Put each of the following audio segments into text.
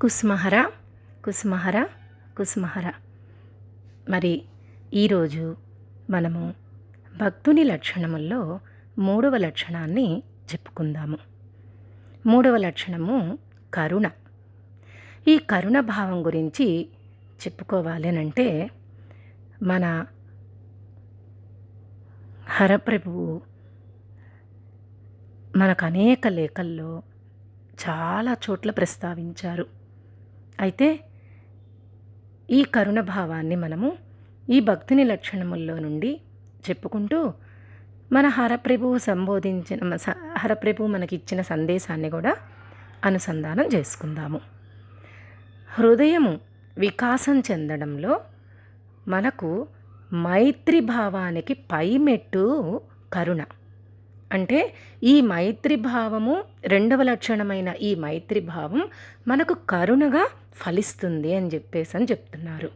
కుస్మహర కుస్మహర కుస్మహర. మరి ఈరోజు మనము భక్తుని లక్షణముల్లో మూడవ లక్షణాన్ని చెప్పుకుందాము. మూడవ లక్షణము కరుణ. ఈ కరుణ భావం గురించి చెప్పుకోవాలనంటే అంటే మన హరప్రభువు మనకు అనేక లేఖల్లో చాలా చోట్ల ప్రస్తావించారు. అయితే ఈ కరుణ భావాన్ని మనము ఈ భక్తిని లక్షణముల్లో నుండి చెప్పుకుంటూ మన హరప్రభువు సంబోధించిన హరప్రభు మనకిచ్చిన సందేశాన్ని కూడా అనుసంధానం చేసుకుందాము. హృదయము వికాసం చెందడంలో మనకు మైత్రి భావానికి పైమెట్టు కరుణ. అంటే ఈ మైత్రి భావము రెండవ లక్షణమైన ఈ మైత్రి భావం మనకు కరుణగా ఫలిస్తుంది అని చెప్పేసి అని చెప్తున్నారు.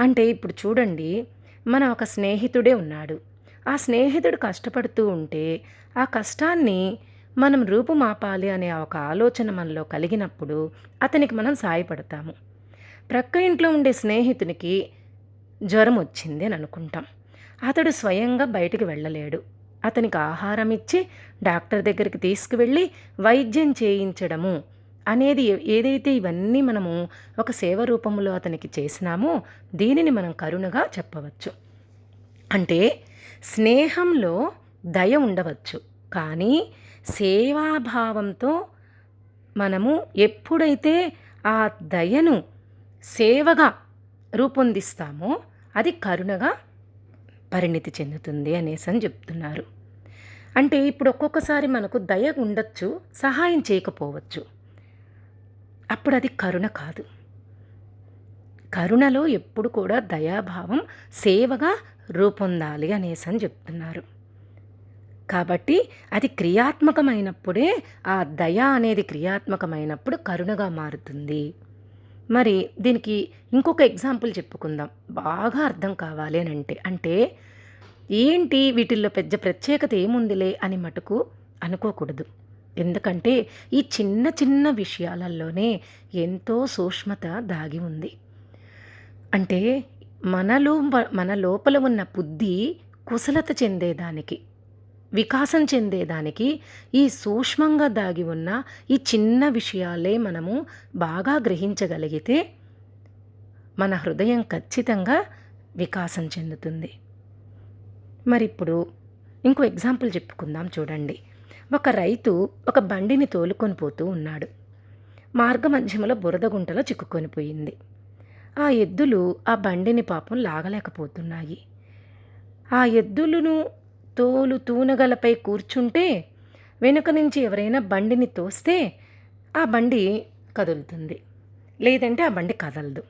అంటే ఇప్పుడు చూడండి మన ఒక స్నేహితుడే ఉన్నాడు. ఆ స్నేహితుడు కష్టపడుతూ ఉంటే ఆ కష్టాన్ని మనం రూపుమాపాలి అనే ఒక ఆలోచన మనలో కలిగినప్పుడు అతనికి మనం సాయపడతాము. ప్రక్క ఇంట్లో ఉండే స్నేహితునికి జ్వరం వచ్చింది అని అనుకుంటాం. అతడు స్వయంగా బయటికి వెళ్ళలేడు. అతనికి ఆహారం ఇచ్చి డాక్టర్ దగ్గరికి తీసుకువెళ్ళి వైద్యం చేయించడము అనేది ఏదైతే ఇవన్నీ మనము ఒక సేవ రూపంలో అతనికి చేసినామో దీనిని మనం కరుణగా చెప్పవచ్చు. అంటే స్నేహంలో దయ ఉండవచ్చు. కానీ సేవాభావంతో మనము ఎప్పుడైతే ఆ దయను సేవగా రూపొందిస్తామో అది కరుణగా పరిణితి చెందుతుంది అనేసి అని చెప్తున్నారు. అంటే ఇప్పుడు ఒక్కొక్కసారి మనకు దయ ఉండొచ్చు సహాయం చేయకపోవచ్చు. అప్పుడు అది కరుణ కాదు. కరుణలో ఎప్పుడు కూడా దయాభావం సేవగా రూపొందాలి అనేసి అని చెప్తున్నారు. కాబట్టి అది క్రియాత్మకమైనప్పుడే ఆ దయ అనేది క్రియాత్మకమైనప్పుడు కరుణగా మారుతుంది. మరి దీనికి ఇంకొక ఎగ్జాంపుల్ చెప్పుకుందాం. బాగా అర్థం కావాలి అని అంటే అంటే ఏంటి వీటిల్లో పెద్ద ప్రత్యేకత ఏముందిలే అని మటుకు అనుకోకూడదు. ఎందుకంటే ఈ చిన్న చిన్న విషయాలలోనే ఎంతో సూక్ష్మత దాగి ఉంది. అంటే మనలో మన లోపల ఉన్న బుద్ధి కుశలత చెందేదానికి వికాసం చెందేదానికి ఈ సూక్ష్మంగా దాగి ఉన్న ఈ చిన్న విషయాలే మనము బాగా గ్రహించగలిగితే మన హృదయం ఖచ్చితంగా వికాసం చెందుతుంది. మరి ఇప్పుడు ఇంకో ఎగ్జాంపుల్ చెప్పుకుందాం చూడండి. ఒక రైతు ఒక బండిని తోలుకొని పోతూ ఉన్నాడు. మార్గమధ్యములో బురద గుంటలో చిక్కుకొని పోయింది. ఆ ఎద్దులు ఆ బండిని పాపం లాగలేకపోతున్నాయి. ఆ ఎద్దులను తోలు తూనగలపై కూర్చుంటే వెనుక నుంచి ఎవరైనా బండిని తోస్తే ఆ బండి కదులుతుంది. లేదంటే ఆ బండి కదలదు.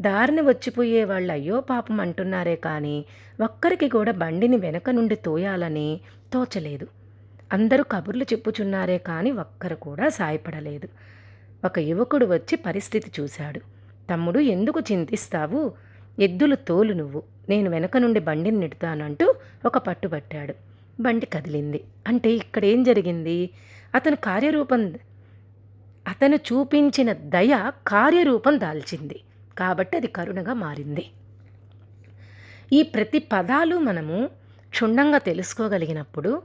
దారిని వచ్చిపోయే వాళ్ళు అయ్యో పాపం అంటున్నారే కానీ ఒక్కరికి కూడా బండిని వెనక నుండి తోయాలని తోచలేదు. అందరూ కబుర్లు చెప్పుచున్నారే కానీ ఒక్కరు కూడా సాయపడలేదు. ఒక యువకుడు వచ్చి పరిస్థితి చూశాడు. తమ్ముడు ఎందుకు చింతిస్తావు? ఎద్దులు తోలు నువ్వు. నేను వెనక నుండి బండిని నెడతానంటూ ఒక పట్టుబట్టాడు బండి కదిలింది. అంటే ఇక్కడ ఏం జరిగింది? అతను కార్యరూపం అతను చూపించిన దయ కార్యరూపం దాల్చింది. కాబట్టి అది కరుణగా మారింది. ఈ ప్రతి పదాలు మనము క్షుణ్ణంగా తెలుసుకోగలిగినప్పుడు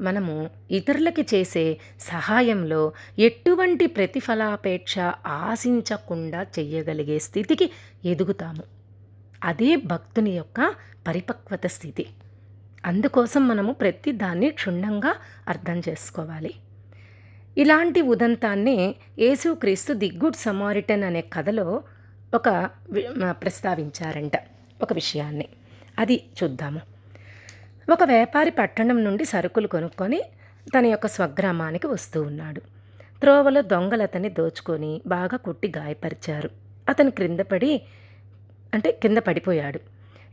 మనము ఇతరులకి చేసే సహాయంలో ఎటువంటి ప్రతిఫలాపేక్ష ఆశించకుండా చేయగలిగే స్థితికి ఎదుగుతాము. అదే భక్తుని యొక్క పరిపక్వత స్థితి. అందుకోసం మనము ప్రతి దాన్ని క్షుణ్ణంగా అర్థం చేసుకోవాలి. ఇలాంటి ఉదంతాన్ని యేసుక్రీస్తు ది గుడ్ సమారిటన్ అనే కథలో ఒక వి- ప్రస్తావించారంట ఒక విషయాన్ని. అది చూద్దాము. ఒక వ్యాపారి పట్టణం నుండి సరుకులు కొనుక్కొని తన యొక్క స్వగ్రామానికి వస్తూ ఉన్నాడు. త్రోవలో దొంగలు అతన్ని దోచుకొని బాగా కొట్టి గాయపరిచారు. అతను క్రింద పడి అంటే కింద పడిపోయాడు.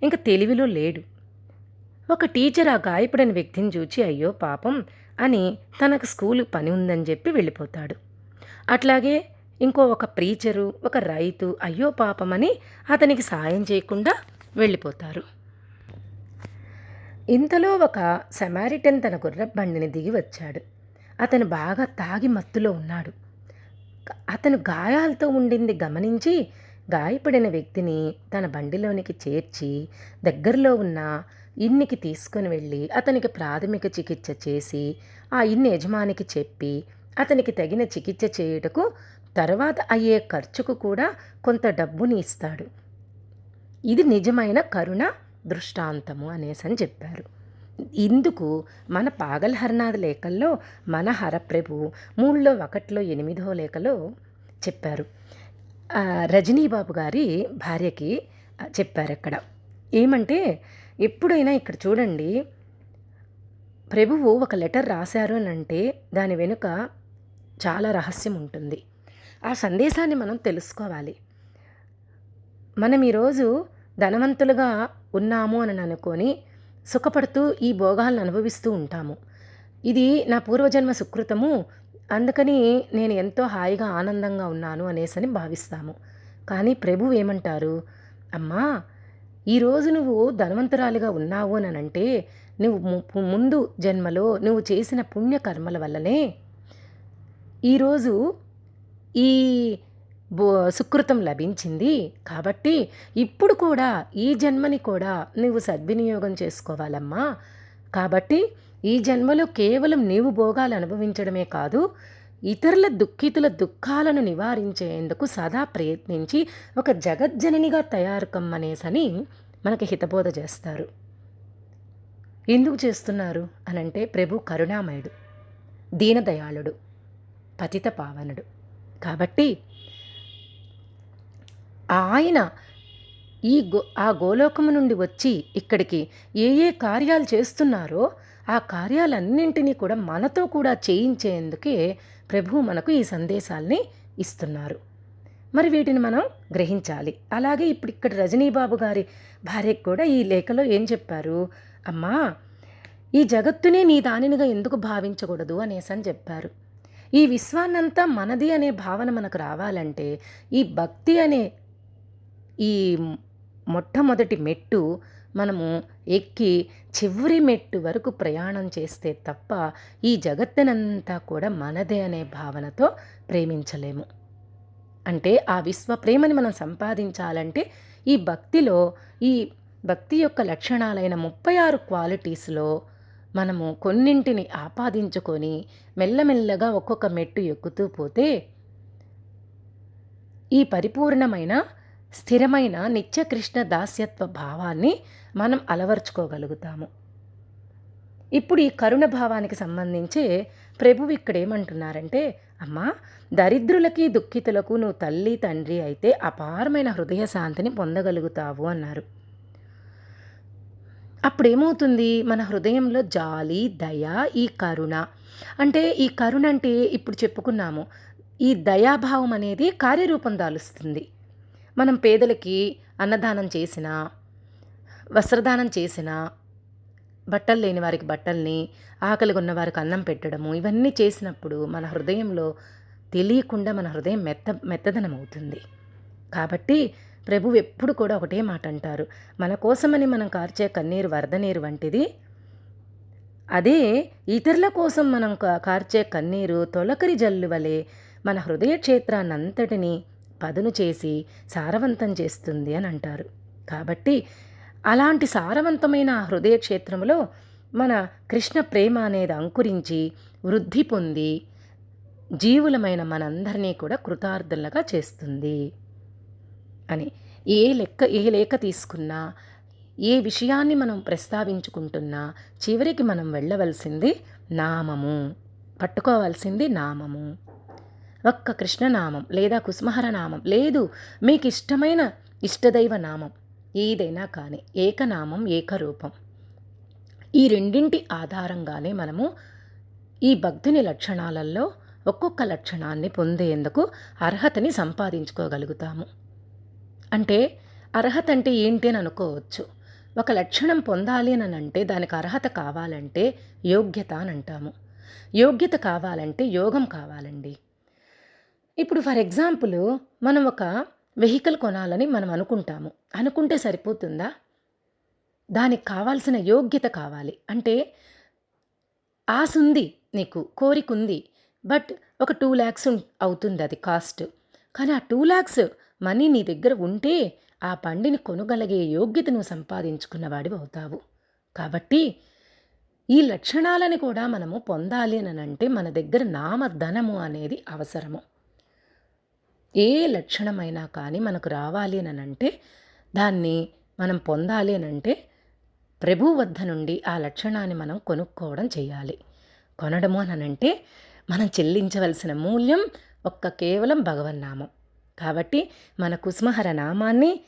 ఇంకా తెలివిలో లేడు. ఒక టీచర్ ఆ గాయపడిన వ్యక్తిని చూచి అయ్యో పాపం అని తనకు స్కూలు పని ఉందని చెప్పి వెళ్ళిపోతాడు. అట్లాగే ఇంకో ఒక ప్రీచరు ఒక రైతు అయ్యో పాపమని అతనికి సాయం చేయకుండా వెళ్ళిపోతారు. ఇంతలో ఒక సెమారిటన్ తన గుర్ర బండిని దిగి వచ్చాడు. అతను బాగా తాగి మత్తులో ఉన్నాడు. అతను గాయాలతో ఉండింది గమనించి గాయపడిన వ్యక్తిని తన బండిలోనికి చేర్చి దగ్గరలో ఉన్న ఇన్నికి తీసుకొని వెళ్ళి అతనికి ప్రాథమిక చికిత్స చేసి ఆ ఇన్ని యజమానికి చెప్పి అతనికి తగిన చికిత్స చేయుటకు తర్వాత అయ్యే ఖర్చుకు కూడా కొంత డబ్బుని ఇస్తాడు. ఇది నిజమైన కరుణ దృష్టాంతము అనేసి అని చెప్పారు. ఇందుకు మన పాగల్ హరనాథ్ లేఖల్లో మన హరప్రభు మూడులో ఒకటిలో ఎనిమిదో లేఖలో చెప్పారు. రజనీబాబు గారి భార్యకి చెప్పారు అక్కడ. ఏమంటే ఎప్పుడైనా ఇక్కడ చూడండి ప్రభువు ఒక లెటర్ రాశారు అని అంటే దాని వెనుక చాలా రహస్యం ఉంటుంది. ఆ సందేశాన్ని మనం తెలుసుకోవాలి. మనం ఈరోజు ధనవంతులుగా ఉన్నాము అని అనుకొని సుఖపడుతూ ఈ భోగాలను అనుభవిస్తూ ఉంటాము. ఇది నా పూర్వజన్మ సుకృతము. అందుకని నేను ఎంతో హాయిగా ఆనందంగా ఉన్నాను అనేసని భావిస్తాము. కానీ ప్రభు ఏమంటారు? అమ్మా ఈరోజు నువ్వు ధనవంతురాలుగా ఉన్నావు అని అంటే నువ్వు ము- ముందు జన్మలో నువ్వు చేసిన పుణ్యకర్మల వల్లనే ఈరోజు ఈ బో సుకృతం లభించింది. కాబట్టి ఇప్పుడు కూడా ఈ జన్మని కూడా నువ్వు సద్వినియోగం చేసుకోవాలమ్మా. కాబట్టి ఈ జన్మలో కేవలం నీవు భోగాలు అనుభవించడమే కాదు ఇతరుల దుఃఖితుల దుఃఖాలను నివారించేందుకు సదా ప్రయత్నించి ఒక జగజ్జననిగా తయారు కమ్మనేసని మనకి హితబోధ చేస్తారు. ఎందుకు చేస్తున్నారు? అనంటే ప్రభు కరుణామయుడు దీనదయాళుడు పతిత పావనుడు. కాబట్టి ఆయన ఈ గో ఆ గోలోకము నుండి వచ్చి ఇక్కడికి ఏ ఏ కార్యాలు చేస్తున్నారో ఆ కార్యాలన్నింటినీ కూడా మనతో కూడా చేయించేందుకే ప్రభు మనకు ఈ సందేశాల్ని ఇస్తున్నారు. మరి వీటిని మనం గ్రహించాలి. అలాగే ఇప్పుడు ఇక్కడ రజనీబాబు గారి భార్యకు కూడా ఈ లేఖలో ఏం చెప్పారు? అమ్మా ఈ జగత్తునే నీ దానినిగా ఎందుకు భావించకూడదు అనేసి అని చెప్పారు. ఈ విశ్వాన్నంతా మనది అనే భావన మనకు రావాలంటే ఈ భక్తి అనే ఈ మొట్టమొదటి మెట్టు మనము ఎక్కి చివరి మెట్టు వరకు ప్రయాణం చేస్తే తప్ప ఈ జగత్తునంతా కూడా మనదే అనే భావనతో ప్రేమించలేము. అంటే ఆ విశ్వ ప్రేమని మనం సంపాదించాలంటే ఈ భక్తిలో ఈ భక్తి యొక్క లక్షణాలైన ముప్పై ఆరు క్వాలిటీస్లో మనము కొన్నింటిని ఆపాదించుకొని మెల్లమెల్లగా ఒక్కొక్క మెట్టు ఎక్కుతూ పోతే ఈ పరిపూర్ణమైన స్థిరమైన నిత్యకృష్ణ దాస్యత్వ భావాన్ని మనం అలవర్చుకోగలుగుతాము. ఇప్పుడు ఈ కరుణ భావానికి సంబంధించి ప్రభువు ఇక్కడ ఏమంటున్నారంటే అమ్మా దరిద్రులకి దుఃఖితులకు నువ్వు తల్లి తండ్రి అయితే అపారమైన హృదయ శాంతిని పొందగలుగుతావు అన్నారు. అప్పుడేమవుతుంది? మన హృదయంలో జాలి దయ ఈ కరుణ. అంటే ఈ కరుణ అంటే ఇప్పుడు చెప్పుకున్నాము. ఈ దయాభావం అనేది కార్యరూపం దాలుస్తుంది. మనం పేదలకి అన్నదానం చేసినా వస్త్రదానం చేసినా బట్టలు లేని వారికి బట్టల్ని ఆకలిగా ఉన్న వారికి అన్నం పెట్టడము ఇవన్నీ చేసినప్పుడు మన హృదయంలో తెలియకుండా మన హృదయం మెత్త మెత్తదనం అవుతుంది కాబట్టి ప్రభువు ఎప్పుడు కూడా ఒకటే మాట అంటారు మన కోసమని మనం కార్చే కన్నీరు వరద నీరు వంటిది. అదే ఇతరుల కోసం మనం కా- కార్చే కన్నీరు తొలకరి జల్లు వలె మన హృదయ క్షేత్రాన్నంతటిని పదును చేసి సారవంతం చేస్తుంది అని అంటారు. కాబట్టి అలాంటి సారవంతమైన ఆ హృదయ క్షేత్రంలో మన కృష్ణ ప్రేమ అనేది అంకురించి వృద్ధి పొంది జీవులమైన మనందరినీ కూడా కృతార్థులుగా చేస్తుంది. అని. ఏ లెక్క ఏ లేఖ తీసుకున్నా ఏ విషయాన్ని మనం ప్రస్తావించుకుంటున్నా చివరికి మనం వెళ్ళవలసింది నామము. పట్టుకోవాల్సింది నామము. ఒక్క కృష్ణనామం లేదా కుస్మహర నామం లేదు. మీకు ఇష్టమైన ఇష్టదైవ నామం ఏదైనా కానీ ఏకనామం ఏకరూపం. ఈ రెండింటి ఆధారంగానే మనము ఈ భక్తుని లక్షణాలలో ఒక్కొక్క లక్షణాన్ని పొందేందుకు అర్హతని సంపాదించుకోగలుగుతాము. అంటే అర్హత అంటే ఏంటి అని అనుకోవచ్చు. ఒక లక్షణం పొందాలి అని అంటే దానికి అర్హత కావాలంటే యోగ్యత అని అంటాము. యోగ్యత కావాలంటే యోగం కావాలండి. ఇప్పుడు ఫర్ ఎగ్జాంపుల్ మనం ఒక వెహికల్ కొనాలని మనం అనుకుంటాము. అనుకుంటే సరిపోతుందా? దానికి కావాల్సిన యోగ్యత కావాలి. అంటే ఆశ ఉంది నీకు కోరిక ఉంది. బట్ ఒక టూ ల్యాక్స్ అవుతుంది అది కాస్ట్. కానీ ఆ టూ ల్యాక్స్ మనీ నీ దగ్గర ఉంటే ఆ పండిని కొనగలిగే యోగ్యత నువ్వు సంపాదించుకున్నవాడివి అవుతావు. కాబట్టి ఈ లక్షణాలని కూడా మనము పొందాలి అని అంటే మన దగ్గర నామధనము అనేది అవసరము. ఏ లక్షణమైనా కానీ మనకు రావాలి అని అంటే దాన్ని మనం పొందాలి అని అంటే ప్రభు వద్ద నుండి ఆ లక్షణాన్ని మనం కొనుక్కోవడం చేయాలి. కొనడము అని అంటే మనం చెల్లించవలసిన మూల్యం ఒక్క కేవలం భగవన్నామం. కాబట్టి మన కుస్మహర నామాన్ని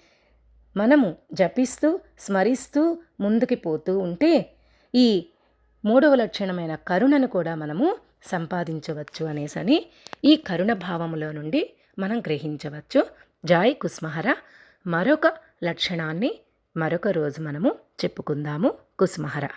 మనము జపిస్తూ స్మరిస్తూ ముందుకి పోతూ ఉంటే ఈ మూడవ లక్షణమైన కరుణను కూడా మనము సంపాదించవచ్చు అనేసని ఈ కరుణ భావములో నుండి మనం గ్రహించవచ్చు. జాయ్ కుస్మహర. మరొక లక్షణాన్ని మరొక రోజు మనము చెప్పుకుందాము. కుస్మహర.